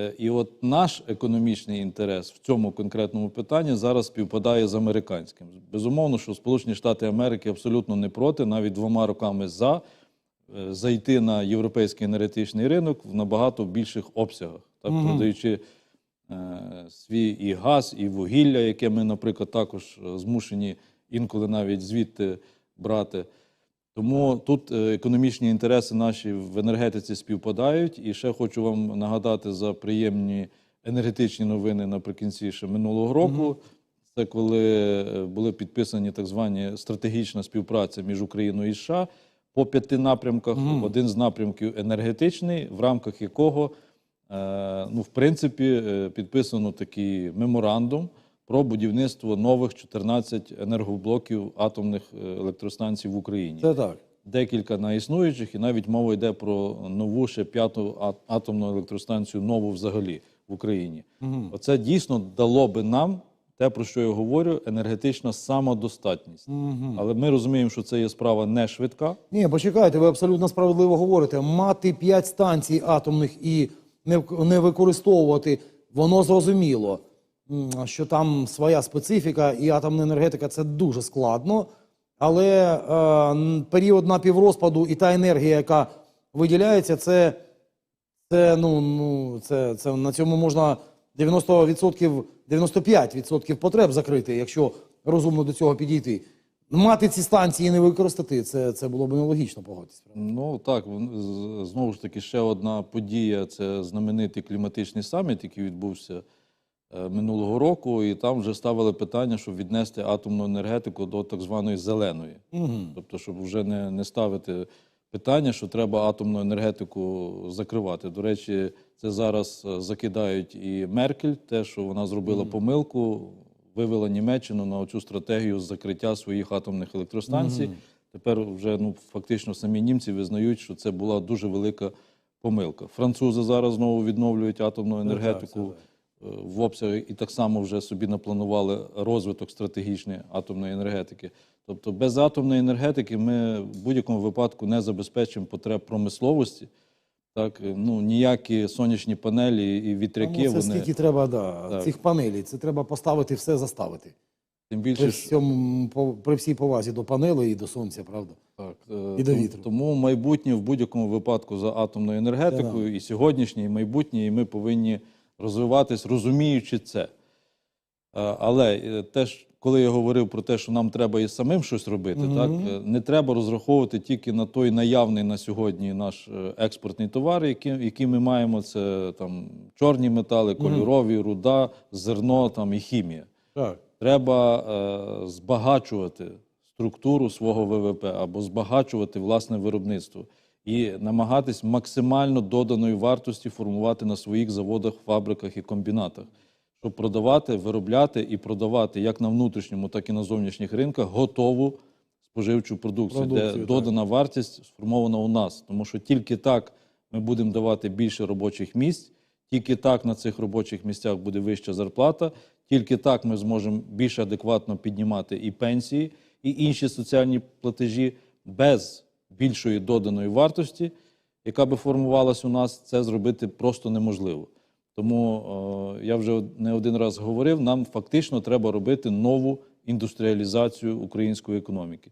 Е, І от наш економічний інтерес в цьому конкретному питанні зараз співпадає з американським. Безумовно, що Сполучені Штати Америки абсолютно не проти, навіть двома роками за е, зайти на європейський енергетичний ринок в набагато більших обсягах, так продаючи е, свій і газ, і вугілля, яке ми, наприклад, також е, змушені інколи навіть звідти брати. Тому тут е, економічні інтереси наші в енергетиці співпадають. І ще хочу вам нагадати за приємні енергетичні новини наприкінці ще минулого року. Це коли е, були підписані так звані стратегічна співпраця між Україною і США по п'яти напрямках. Один з напрямків енергетичний, в рамках якого е, ну, в принципі, підписано такий меморандум про будівництво нових 14 енергоблоків атомних е, електростанцій в Україні. Це так. Декілька на існуючих, і навіть мова йде про нову ще п'яту атомну електростанцію, нову взагалі в Україні. Оце дійсно дало би нам те, про що я говорю, енергетична самодостатність. Але ми розуміємо, що це є справа не швидка. Ні, почекайте, ви абсолютно справедливо говорите. Мати 5 станцій атомних і не, використовувати, воно зрозуміло, що там своя специфіка, і атомна енергетика це дуже складно. Але е, період напіврозпаду і та енергія, яка виділяється, це, це, ну, ну, це, це на цьому можна 90%, 95% потреб закрити, якщо розумно до цього підійти. Мати ці станції і не використати, це, це було б нелогічно погодитися. Ну так, знову ж таки, ще одна подія це знаменитий кліматичний саміт, який відбувся минулого року, і там вже ставили питання, щоб віднести атомну енергетику до так званої зеленої. Тобто, щоб вже не, не ставити питання, що треба атомну енергетику закривати. До речі, це зараз е, закидають і Меркель, те, що вона зробила помилку, вивела Німеччину на цю стратегію закриття своїх атомних електростанцій. Тепер вже ну фактично самі німці визнають, що це була дуже велика помилка. Французи зараз знову відновлюють атомну енергетику е, в обсяги і так само вже собі напланували розвиток стратегічної атомної енергетики. Тобто без атомної енергетики ми в будь-якому випадку не забезпечимо потреб промисловості. Так, е, ну ніякі сонячні панелі і вітряки Ну, це вони скільки треба да, Так. цих панелей. Це треба поставити все заставити. тим більше що- всьому, при всій повазі до панелей і до сонця, правда? Так, е, І до вітру. Тому майбутнє в будь-якому випадку за атомною енергетикою, і сьогоднішнє, і майбутнє, і ми повинні розвиватись, розуміючи це. Але е, теж, коли я говорив про те, що нам треба і самим щось робити, так е, не треба розраховувати тільки на той наявний на сьогодні наш е, експортний товар, який, який ми маємо. Це там чорні метали, кольорові, руда, зерно там і хімія. Так. Треба е, збагачувати структуру свого ВВП або збагачувати власне виробництво і намагатись максимально доданої вартості формувати на своїх заводах, фабриках і комбінатах, щоб продавати, виробляти і продавати як на внутрішньому, так і на зовнішніх ринках готову споживчу продукцію, Продукцію, де так. додана вартість сформована у нас. Тому що тільки так ми будемо давати більше робочих місць, тільки так на цих робочих місцях буде вища зарплата, тільки так ми зможемо більш адекватно піднімати і пенсії, і інші соціальні платежі без більшої доданої вартості, яка би формувалась у нас, це зробити просто неможливо. Тому е, я вже не один раз говорив: нам фактично треба робити нову індустріалізацію української економіки.